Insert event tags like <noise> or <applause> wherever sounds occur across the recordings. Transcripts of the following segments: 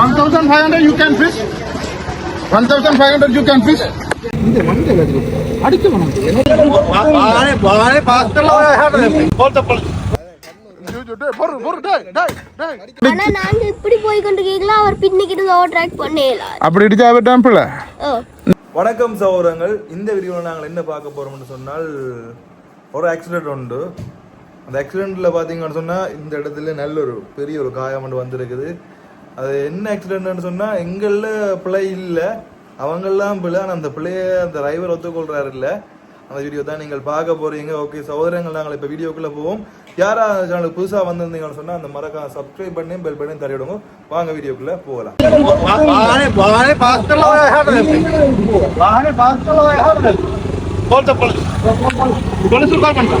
1500 you can fish. 1500 you can fish. இந்த பின்னிக்கிட்டு over பண்ணலாம் அப்படி இடிச்சா ஓ. வணக்கம் சகோதரங்கள். இந்த வீடியோவில் நாங்கள் என்ன பார்க்க போகிறோம்னு சொன்னால் ஒரு ஆக்சிடென்ட் உண்டு. அந்த ஆக்சிடெண்ட்டில் பார்த்தீங்கன்னு சொன்னால் இந்த இடத்துல நல்ல ஒரு பெரிய ஒரு காயம் ஒன்று வந்திருக்குது. அது என்ன ஆக்சிடென்ட்னு சொன்னால் எங்களில் பிள்ளை இல்லை. அவங்கெல்லாம் பிள்ளை ஆனால் அந்த பிள்ளைய அந்த டிரைவர் ஒத்துக்கொள்கிறாரு இல்லை அந்த வீடியோ தான் நீங்கள் பார்க்க போகிறீங்க ஓகே சகோதரங்கள் நாங்கள் இப்போ வீடியோக்குள்ளே போவோம். யாரா சேனலுக்கு புதுசாக வந்திருந்தீங்கன்னு சொன்னால் அந்த மறக்காம சப்ஸ்கிரைப் பண்ணி பெல் பண்ணி தரையிடுங்க வாங்க வீடியோக்குள்ளே போகலாம். ஆட்டம் கால் பண்ணுறேன்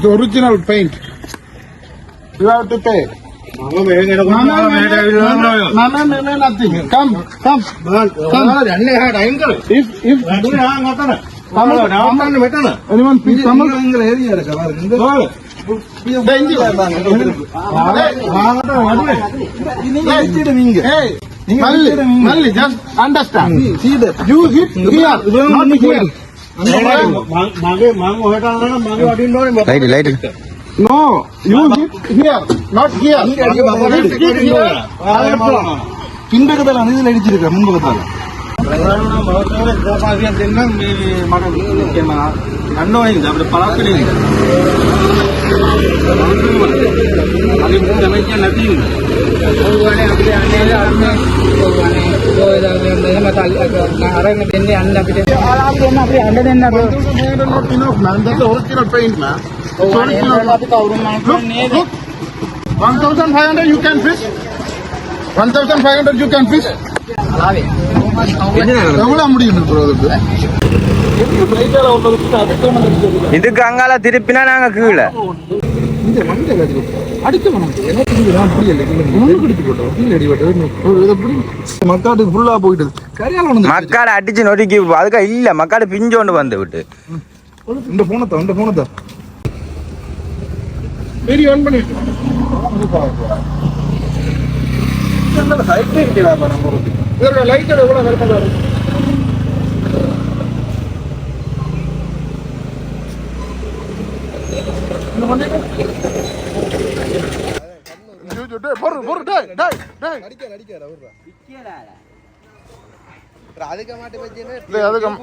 The original paint. You have to pay. No, no, no, no, no, no, nothing. Come, come, come. If, if, anyone speak Tamil? Hey, Malli, Malli, just understand. See that. You hit here, not here. Light it, light it. No, you hit here, not here. பின்பக்கத்தில் அனைத்து அடிச்சிருக்க அப்படி பழக்கம் That's the original paint, man. It's original. Look, 1,500 you can fish. 1,500 you can fish. இதுக்கு அங்கால திருப்பினா நாங்க கீழே இதை மக்காடை அடிச்சு நொறுக்கி அதுக்கா இல்ல மக்காடு பிஞ்சோண்டு வந்து விட்டு இந்த போனை தான் இந்த போனை தான் சரி ஆன் பண்ணிட்டு இருக்கு பொறு பொறு டேய் டேய் டேய் அதுக்கு மாட்டு வச்சுன்னு இருக்கும். இருக்கும்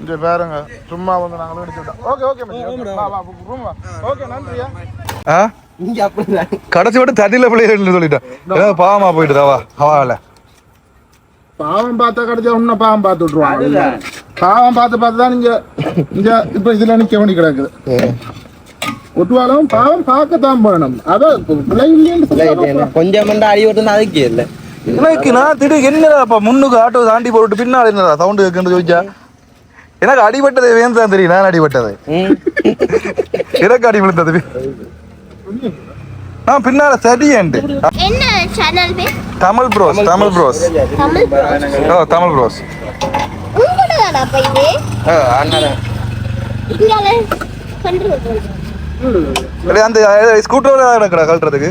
இங்க பாருங்க சும்மா வந்து நாங்களும் அடிச்சுட்டோம் ஓகே ஓகே மச்சி வா வா ரூம் வா. ஓகே நன்றியா? அப்படிதான் கடைசி மட்டும் தண்ணியில பிள்ளைகள் சொல்லிட்டேன் ஏதாவது பாவமா போயிட்டுதாவா அவால பாவம் பார்த்தா கிடைச்சா உன்ன பாவம் பார்த்து விட்டுருவாங்க பாவம் பார்த்து பார்த்து தான் நீங்க இங்க இப்ப இதுல நிக்க வேண்டி கிடக்குது. ஒட்டுவாலும் பாவம் பார்க்கத்தான் போகணும் அதான் கொஞ்சம் அடி ஓட்டுனா அதுக்கே இல்லை. எனக்கு நான் திடீர் என்னடாப்பா முன்னுக்கு ஆட்டோ தாண்டி போட்டு பின்னால் என்னடா சவுண்ட் கேட்குன்னு சொல்லிச்சா? எனக்கு அடிபட்டது வேணும் தான் தெரியும் நான் அடிபட்டது. எனக்கு அடி நான் பின்னால சரியண்டு என்ன சேனல் பேர்? Tamil bros Tamil bros Tamil oh Tamil bros உங்களோட அப்ப இது? இங்கால கண்டு அந்த கழட்டுறதுக்கு.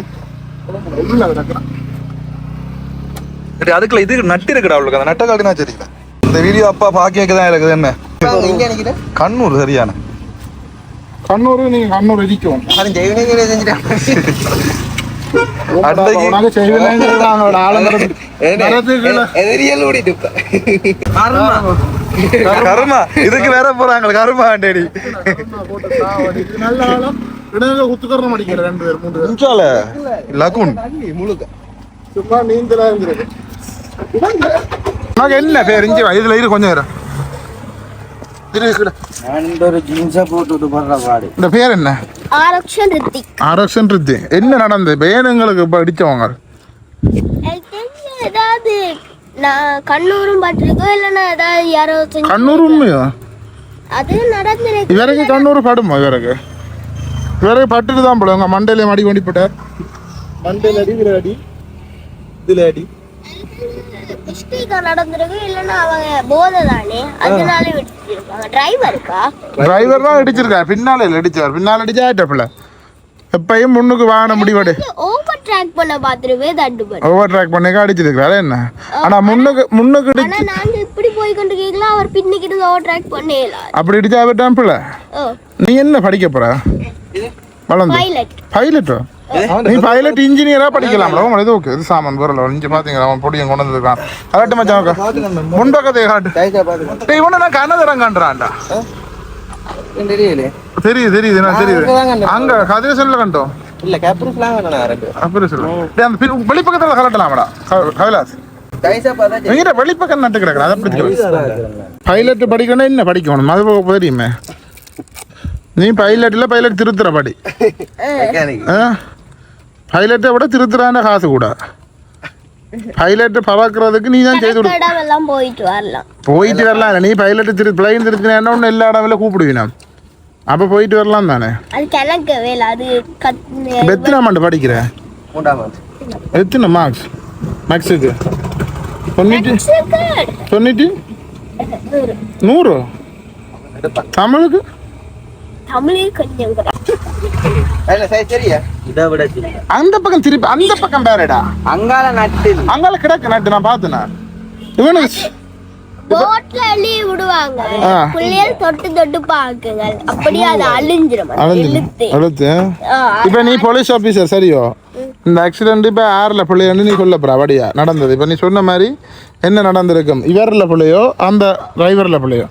சரி, அதுக்குள்ள இது நட்டு இருக்குடா அவளுக்கு அந்த நட்டை காட்டினா சரிங்களா இந்த வீடியோ அப்பா தான் இருக்குது என்ன? கண்ணூர் சரியான. கண்ணூர் நீங்க கண்ணூர் இடிக்கும் அது ஜெய்வனே செஞ்சுட்டாங்க அன்னைக்கு- உனக்கு செய்வீங்க அவனோட ஆளுங்கிறது மரத்துக்குள்ள எதிரியல் ஓடிட்டு இப்ப கருமா இதுக்கு வேற போறாங்க கருமா ஆண்டடி இது நல்ல ஆழம் இடையில குத்துக்கரணம் அடிக்கிற ரெண்டு பேர் மூணு பேர் இன்ஷால லகுன் முழுக்க சும்மா நீந்தலா இருந்திருக்கு உனக்கு என்ன பேர் இஞ்சி வா இதுல இரு கொஞ்சம் இரு இரு, இரு. நான் இந்த ஒரு ஜீன்ஸை போட்டுட்டு போடுற பாடு இந்த பேர் என்ன ஆரக்ஷன் ரித்தி என்ன நடந்தது பேனுங்களுக்கு ஏதாவது நான் கண்ணூரும் பட்டிருக்கோம் இல்லைன்னா ஏதாவது யாரோ செஞ்சு கண்ணூர் உண்மையா அது நடந்திருக்கு இவருக்கு கண்ணூர் படுமா இவருக்கு இவருக்கு பட்டுட்டு தான் போல உங்க மண்டையில அடி கொண்டிப்பட்டார் மண்டையில அடி இதுல அடி இதுல அடி மிஸ்டேக்கா நடந்திருக்கு இல்லைன்னா அவங்க போதை தானே அதனால விட்டுருக்காங்க டிரைவருக்கா டிரைவர் தான் அடிச்சிருக்காரு பின்னால இல்ல அடிச்சார் பின்னால அடிச்சா ஆயிட்டப்பில்ல எப்பயும் முன்னுக்கு வாகனம் முடிவடு. ஓவர் ட்ராக் பண்ண பார்த்துருவே தட்டுப்பட்டு ஓவர் ட்ராக் பண்ணிக்க அடிச்சிருக்காரு. என்ன? ஆனா முன்னுக்கு முன்னுக்கு ஆனா நாங்க இப்படி போய் கொண்டு கேட்கலாம் அவர் பின்னிக்கிட்டு ஓவர் ட்ராக் பண்ணல? அப்படி அடிச்சா விட்டாம்பில்ல ஓ. நீ என்ன படிக்க போற? வளர்ந்து. பைலட் பைலட்டோ நீ பைலட் இன்ஜினியரா படிக்கலாம்ல. உங்க இது ஓகே இது சாமான் வரல இங்க பாத்தீங்களா அவன் பொடியும் கொண்டு வந்திருக்கான். கரெக்ட் மச்சான் முன்பக்கத்தை காட்டு. பாத்து டேய் இவனை நான் கனதரம் காண்றான்டா தெரியல தெரியுது தெரியுது நான் தெரியுது. அங்க கதிரேசன்ல கண்டோம் இல்ல கேப்டன்ஸ்லாம் வேணும் ரெண்டு அப்படி சொல்லு. டேய் அந்த வெளிப்பக்கத்துல கலட்டலாமடா. க- கைலாஸ் டைஸா பார்த்தா எங்கிட்ட வெளிப்பக்கம் நட்டு கிடக்குற? அதை பிடிச்சிக்கலாம் பைலட் படிக்கணும் என்ன படிக்கணும்? அது போக தெரியுமே. நீ பைலட்ல பைலட் திருத்துற படி. <laughs> மெக்கானிக் பைலட்டை விட திருத்துறான காசு கூட. பைலட்டை பறக்கிறதுக்கு நீ தான் செய்து போயிட்டு வரலாம். போயிட்டு வரலாம் இல்ல. நீ பைலட்டு திரு பிளைன் திருத்தினா ஒன்று எல்லா இடம்ல கூப்பிடுவீனா. அப்போ போயிட்டு வரலாம் தானே? அது கிழக்கு வேலை அது எத்தனை ஆமாண்டு படிக்கிற? ஆண்டு எத்தனை மார்க்ஸ் மேக்ஸுக்கு தொண்ணூற்றி தொண்ணூற்றி நூறு. தமிழுக்கு? தமிழே கொஞ்சம் கூட இல்ல சரி சரியா இதை விட சரி அந்த பக்கம் திருப்பி அந்த பக்கம் பேரடா. அங்கால நட்டு. அங்கால கிடக்கு நட்டு நான் பார்த்தேனா இவனுக்கு போட்ல அள்ளி விடுவாங்க. ஆ. பிள்ளைகள் தொட்டு தொட்டு பாக்குங்க அப்படியே அது அழிஞ்சிரும். அழுத்து இப்போ நீ போலீஸ் ஆஃபீஸர் சரியோ? இந்த ஆக்சிடென்ட் இப்போ ஆறில் பிள்ளைன்னு நீ சொல்ல போற வடியா. நடந்தது. இப்போ நீ சொன்ன மாதிரி என்ன நடந்திருக்கும்? இவரில் பிள்ளையோ அந்த டிரைவரில் பிள்ளையோ?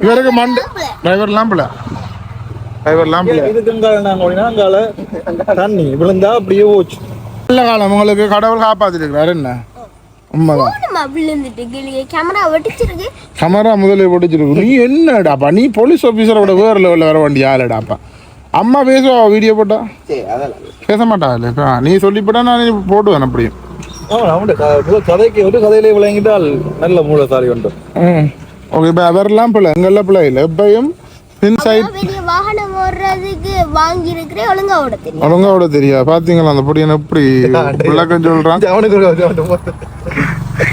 இவருக்கு மண்டு டிரைவர்லாம் பிள்ளை. டிரைவர்லாம் பிள்ளை இதுக்குங்கால நாங்க ஓடினா அங்கால தண்ணி விழுந்தா அப்படியே போச்சு நல்ல காலம். உங்களுக்கு கடவுள் காப்பாத்திருக்கிறாரு என்ன? கேமரா முதல்ல படிச்சிருக்கு நீ என்னடாப்பா நீ போலீஸ் ஆஃபீஸரோட வேறு லெவலில் வர வேண்டிய ஆளுடாப்பா அம்மா பேசுவா? வீடியோ போட்டா? பேச மாட்டா இல்லை? இப்போ நீ சொல்லிப்பட்டா நான் போடுவேன் அப்படியும் கதைக்கு ஒரு கதையிலே விளங்கிட்டால் நல்ல மூலத்தாரி உண்டு. ஓகே இப்போ அவரெல்லாம் பிள்ளை எங்கெல்லாம் பிள்ளை? இல்லை எப்பயும் வாகனம் ஓடுறதுக்கு வாங்கி இருக்கிறேன் ஒழுங்கா ஓட தெரியும் ஒழுங்கா விட தெரியா பாத்தீங்களா அந்த பொடியன் எப்படி விளக்கம் சொல்றான்?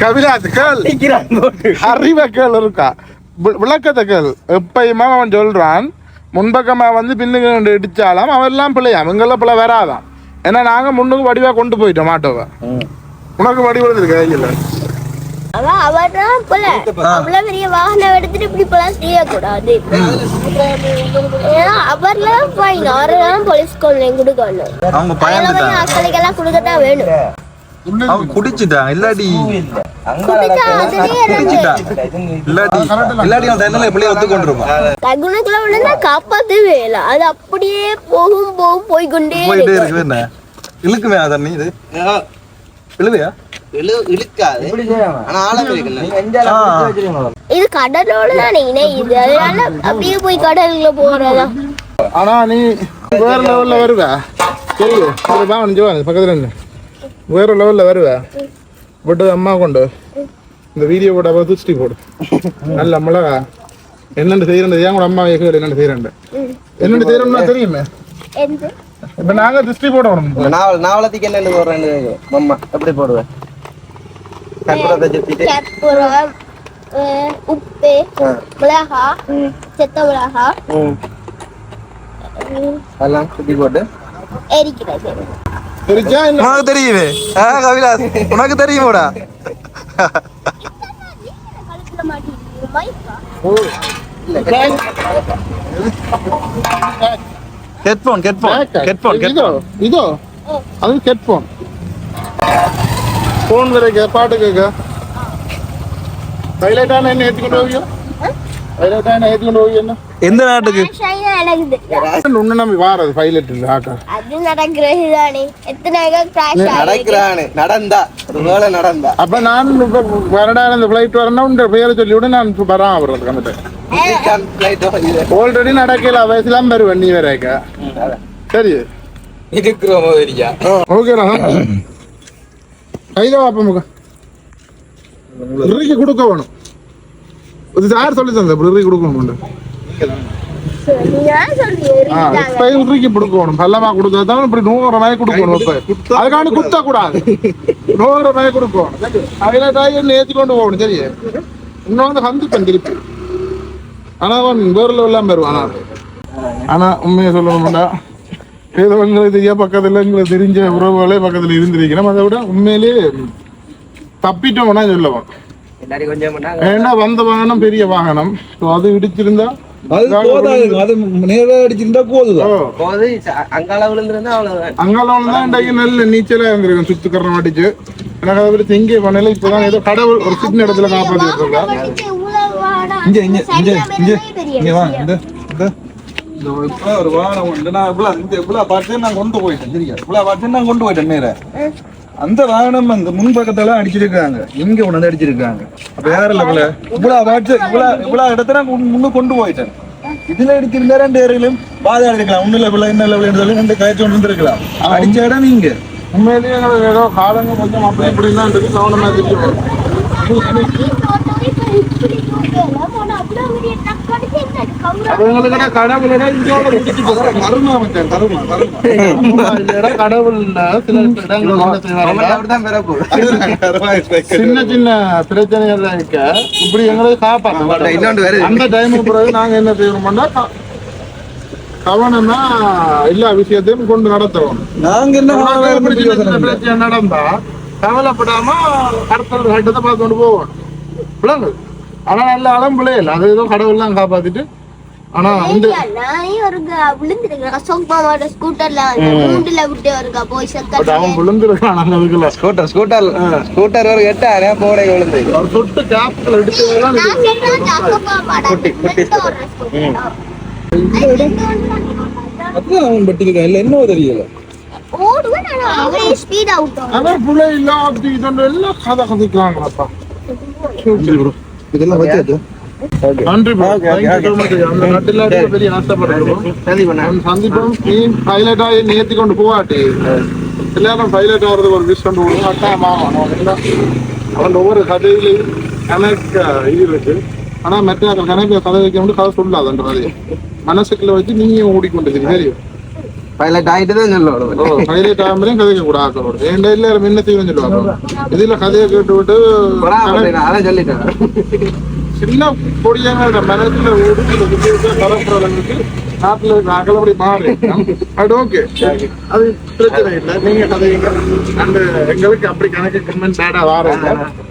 கபிலாத் கேள். அறிவ கேள் இருக்கா? விளக்கத்தை கேள். எப்பயுமே அவன் சொல்றான் முன்பக்கமா வந்து பின்னுக்கு ரெண்டு இடிச்சாலாம் அவெல்லாம் பிள்ளையா அவங்கெல்லாம் பிள்ளை வராதான் ஏன்னா நாங்க முன்னுக்கு வடிவா கொண்டு போயிட்டோம் மாட்டோவை உனக்கு வடிவம் இருக்கு கையில். அவன் அவர் தான் போல அவ்வளவு பெரிய வாகனம் எடுத்துட்டு இப்படி போல செய்யக்கூடாது ஏன்னா அவர்ல ஃபைன் அவரெல்லாம் போலீஸ் கொள்ளையும் கொடுக்கணும். அவங்க கொடுக்கத்தான் வேணும். குடிச்சிட்டான் அவன் தண்ணில எப்படியே ஒத்து கொண்டிருப்பான். தகுனக்குள்ள விழுந்தா காப்பாத்தவே இல்லை. அது அப்படியே போகும் போகும் போய் கொண்டே போயிட்டே இருக்கும் இருக்குது என்ன? இழுக்குமே தண்ணி இது. இழுவையா? இழு இழுக்காது. ஆனா ஆழம் இருக்குல்ல இது கடலோட தானே இணையுது அதனால அப்படியே போய் கடலுக்குள்ள போறதா? ஆனா நீ வேற லெவல்ல வருவ. தெரியும் ஒரு பா நிஜமா பக்கத்துல இருந்து. வேற லெவல்ல வருவ. விட்டு அம்மா கொண்டு இந்த வீடியோ போட அப்புறம் துஷ்டி போடு. நல்ல மிளகா. என்னென்னு செய்யறது ஏன் கூட அம்மா கேட்க என்னென்னு செய்யறேன் என்னென்னு செய்யறோம்னா தெரியுமே? எந்த? இப்ப நாங்க திருஷ்டி போடணும். நாவல் நாவலத்துக்கு என்ன போடுறேன்னு மம்மா எப்படி போடுவேன் செத்த மிளகா ம். உம், அதெல்லாம் சுத்தி போட்டு எரிக்கிறது தெரிஞ்சா இல்ல உனக்கு தெரியுமே ஆ கவிலாஸ் உனக்கு தெரியுமோடா கழுத்துல மாட்டிருக்கு மைக்கா ஹெட்போன் ஹெட்போன் ஹெட்போன் இதோ இதோ அது போன் வரைக்க பாட்டு கேட்க ஹைலைட்டான என்ன ஏற்றி கொண்டு போவியோ பைலட் ஆயினா ஏற்றிக்கொண்டு போய் என்ன எந்த நாட்டுக்கு நம்பி வாரது பைலட் அது எத்தனை கிராஷ் நடக்கிறானு நடந்தா ஒரு வேளை நடந்தா அப்ப நான் இப்ப வரடா இந்த வரணும் பேரை சொல்லி விட நான் வரான் அவர்களுக்கு வந்துட்டு இதுதான் flight ஓ இது. ஆல்ரெடி நடக்கல வயசுலாம் வருவேன் நீ வேறக்க சரி இருக்கிறோமோ ஓகேடா கையில வாப்ப முக. இறுக்கி கொடுக்க வேணும். இது யார் சொல்லி தந்த இப்படி இறுக்கி கொடுக்கணும் நான் சொல்றேன் ஆ இப்ப இறுக்கி கொடுக்கணும் பல்லமா கொடுக்கறதான் இப்படி நூறு ரூபாய் கொடுக்கணும் இப்ப. அதுக்காண்டி குத்த கூடாது. நூறு ரூபாய் கொடுக்கணும் அதுல தாய் ஏத்தி கொண்டு போகணும் சரி இன்னும் வந்து சந்திப்பேன் திருப்பி. ஆனா அவன் வேற லெவல்லாம் வருவான். ஆனா ஆனா உண்மையை சொல்லணும்டா. ஏதோ எங்களுக்கு தெரிய பக்கத்துல எங்களுக்கு தெரிஞ்ச உறவுகளே பக்கத்துல இருந்திருக்கிறோம் அதை விட உண்மையிலேயே தப்பிட்டோம்னா சொல்லுவோம் எல்லாரும் கொஞ்சம் பண்ணாங்க ஏன்னா வந்த வாகனம் பெரிய வாகனம்? ஸோ அது இடிச்சிருந்தா நீச்சலா இருந்திருக்கும் சுத்துக்கரணம் அடிச்சு எனக்கு அதை விட எங்கே பண்ணல இப்பதான் ஏதோ கடவுள் ஒரு சின்ன இடத்துல காப்பாத்தி இங்க இங்க இங்க இங்க வா இந்த இந்த இந்த இப்ப ஒரு வாகனம் உண்டு நான் இவ்வளவு இந்த இவ்வளவு பார்த்து நான் கொண்டு போயிட்டேன் சரியா இவ்வளவு பார்த்து நான் கொண்டு போயிட்டேன் நேர அந்த வாகனம் அந்த முன்பக்கத்தெல்லாம் அடிச்சிருக்காங்க இங்க வந்து அடிச்சிருக்காங்க அப்ப யாரும் இல்ல இவ்வளவு இவ்வளவு பார்த்து இவ்வளவு இவ்வளவு இடத்த நான் முன்~ முன்னு கொண்டு போயிட்டேன் இதுல அடிச்சிருந்தா ரெண்டு பேரிலும் பாதை அடிக்கலாம் ஒண்ணு இல்ல இவ்வளவு என்ன லெவல் சொல்லி ரெண்டு காய்ச்சி ஒன்று இருந்திருக்கலாம் அடிச்ச இடம் நீங்க உண்மையிலேயே எங்களுக்கு ஏதோ காலங்க கொஞ்சம் அப்படி இப்படின்னு தான் இருக்கு கவனமா தெரியும் எங்களுக்கு கடவுளோட கருமா கருமா கருமா சில இடங்கள் போகுது சின்ன சின்ன பிரச்சனைகள் இருக்க இப்படி எங்களை காப்பாற்ற இன்னொன்று அந்த டைமுக்கு பிறகு நாங்க என்ன செய்யணும்னா க- கவனமா எல்லா விஷயத்தையும் கொண்டு நடத்துவோம் நாங்க என்ன. பிரச்சனை நடந்தா கவலைப்படாம அடுத்த கட்டத்தை பார்த்து கொண்டு போவோம் விளங்கு ஆனா நல்ல ஆளும் பிள்ளைகள் அது ஏதோ கடவுள்லாம் காப்பாத்திட்டு ஆனா நான் பட் அவன் விழுந்துருக்கான் நாங்க அதுக்குள்ள ஸ்கூட்டர் ஸ்கூட்டர் ஸ்கூட்டர் ஒரு எட்டாரே போடை விழுந்து? அவர் நான் அசோக் மாமாடா அதான் அவன் பட்டிருக்கான். இல்ல என்னவோ தெரியல. ஓடுவேன் ஆனா அவரே ஸ்பீட் அவுட் ஆனா பிள்ளை இல்ல அப்படி இதொன்று எல்லாம் கதை கதைக்கலாங்களாப்பா இதெல்லாம் வச்சாச்சு? நன்றி பெரிய சந்திப்போம் நீ பைலட் ஆகி நேத்தி கொண்டு போவாட்டி எல்லாரும் பைலட் ஆகிறதுக்கு ஒரு விஷ் கொண்டு போடுவோம் கட்டாயமா அவன் ஒவ்வொரு கதையிலையும் கணக்கு இது இருக்கு ஆனா மற்ற கணக்கு கதை வைக்க முடியும் கதை மனசுக்குள்ள வச்சு நீங்க ஓடிக்கொண்டு தெரியும் பைலட் ஆயிட்டு தான் சொல்லணும் பைலட் ஆகும்போது கதைக்க கூடாது என் எல்லாரும் என்ன சொல்லுவாங்க இதுல கதையை கேட்டு விட்டு சொல்லிட்டேன் சின்ன பொடியாக மனசுல பரப்புறவங்களுக்கு நாட்டுல இருக்க. அகலப்படி மாறி அது ஓகே அது பிரச்சனை இல்லை. நீங்க அந்த எங்களுக்கு அப்படி கணக்கு கமெண்ட் ஆடா வாரம்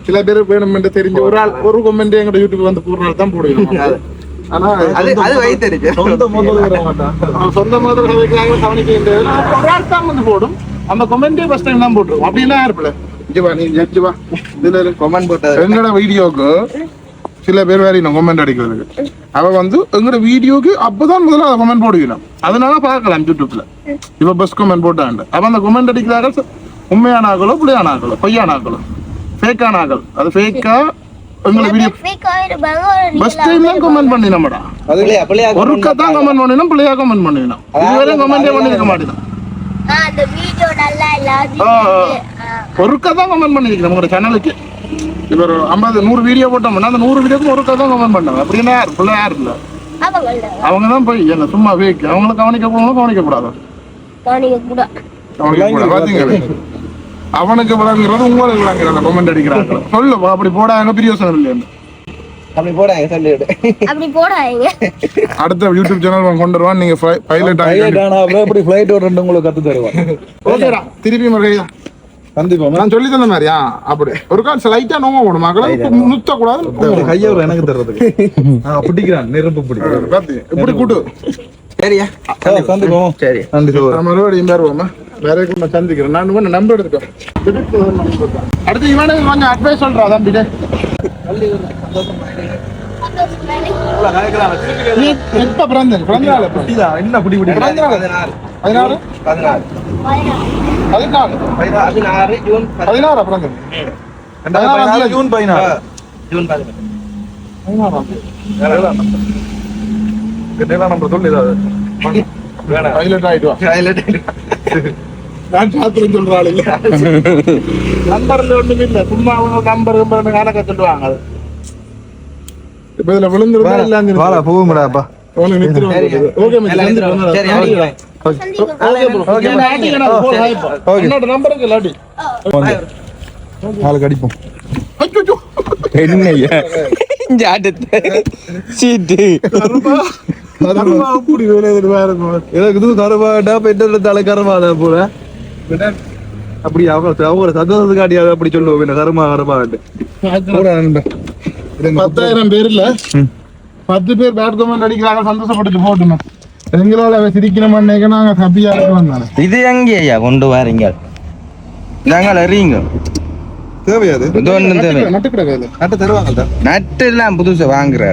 சில பேர் வேணும் என்று தெரிஞ்ச ஒரு ஆள் ஒரு கமெண்ட் எங்க யூடியூப் வந்து போடுற ஆள் தான் போடுவோம் <laughs> ஆனா அது அது வைத்தறிச்சு சொந்த முதல் சொந்த மாதிரி கதைக்காக கவனிக்க வந்து போடும். அந்த கமெண்டே ஃபர்ஸ்ட் டைம் தான் போட்டுருவோம். அப்படின்னா இருப்பில்ல இங்க வா நீ இங்க வா. இதுல. கொமெண்ட் போட்டது எங்கட வீடியோக்கு சில பேர் வேற இன்னும் கமெண்ட் அடிக்கிறதுக்கு. அவ வந்து எங்கட வீடியோக்கு அப்பதான் முதல்ல அதை கமெண்ட் போடுவினோம் அதனால பார்க்கலாம் யூடியூப்ல. இப்ப பஸ் கமெண்ட் போட்டாண்டு. அவன் அந்த கமெண்ட் அடிக்கிறார்கள் உண்மையான ஆக்களோ புள்ளையான ஆக்களோ பொய்யான ஆக்களோ ஃபேக்கான ஆக்கள் அது ஃபேக்கா எங்களை வீடியோ டைம் தான் கமெண்ட் பண்ணினோம்டா. ஒருக்கா தான் கமெண்ட் பண்ணினோம் பிள்ளையா கமெண்ட் பண்ணினோம். இதுவரையும் கமெண்டே பண்ணிருக்க மாட்டேன். ஒருக்கா தான் கமெண்ட் பண்ணிருக்கேன் உங்களோட சேனலுக்கு இப்போ ஒரு ஐம்பது நூறு வீடியோ போட்டோம்னா அந்த நூறு வீடியோக்கு ஒருக்கா தான் கமெண்ட் பண்ணாங்க. அப்படின்னா யார்? பிள்ளை யார் இல்லை? அவங்க தான் போய் என்ன சும்மா வேக் அவங்கள கவனிக்க போகணும் கவனிக்க கூடாது? பாத்தீங்களே? அவனுக்கு விளங்குறது உங்களுக்கு விளங்குறது கமெண்ட் அடிக்கிறாங்க. சொல்லு அப்படி போடாங்க பிரியோசனம் இல்லைன்னு அப்படி போடாங்க சொல்லிவிடு அப்படி போடாதீங்க. அடுத்த யூடியூப் சேனல் கொண்டு வருவான் நீங்க பைலட் ஆகி இப்படி ஃபிளைட் ஓடுறது உங்களுக்கு கத்து தருவான் ஓகேடா திருப்பி முறையா கண்டிப்பா. நான் சொல்லி தந்த மாதிரியா அப்படி. ஒரு கால் லைட்டா நோங்க போடும் மக்களை நுத்த கூடாது கையோட எனக்கு தர்றதுக்கு. பிடிக்கிறான். நெருப்பு பிடிக்கிறான் பாத்து இப்படி கூட்டு. சரியா? சந்திப்போம். சரி. மறுபடியும் வருவோமா? வேற நான் சந்திக்கிறேன். நான் உன்னை நம்பர் எடுத்துக்கோ. அடுத்து கொஞ்சம் அட்வைஸ் சொல்றா தம்பிட்டே நீ எப்ப பிறந்த பிறந்த? என்ன பிறந்த நாள் பதினாறு? பதினாறு. பதினாறு. பதினாலு பதினாறு ஜூன் பதினாறா. ரெண்டாயிரத்தி பதினாறு ஜூன் பதினாறு. ஜூன் பதினாறு. பதினாறாம் தேதி. நம்பர் நம்பர் சொல்லு ஏதாவது பைலட் நான் சாத்திரம் சொல்ற ஆள் இல்ல. ஒண்ணுமே இல்ல. சும்மா நம்பர் நம்பர் கணக்க சொல்லுவாங்க. இப்ப இதுல விழுந்துருந்தா எல்லாம் போகும்டாப்பா. ஓகே அடிப்போம். ஜாட்டத்தை சீட்டு கருப்பா. அப்படி வேலை இதுவா இருக்கும். எனக்கு இது கருவாடா பெற்ற தலை கருவாடா போல? அப்படி அவங்க அவங்க சந்தோஷத்துக்கு காட்டியாது அப்படி சொல்லுவோம். என்ன கருமா கருமாட்டு பத்தாயிரம் பேர் இல்ல? பத்து பேர் பேட் கமெண்ட் அடிக்கிறாங்க சந்தோஷப்பட்டுட்டு போட்டுமே எங்களோட சிரிக்கணும்னு நாங்க ஹாப்பியா இருக்கு வந்தானே இது எங்கேயா கொண்டு வாரீங்க நாங்கள் அறியுங்க. தேவையாது நட்டு எல்லாம் புதுசு வாங்குற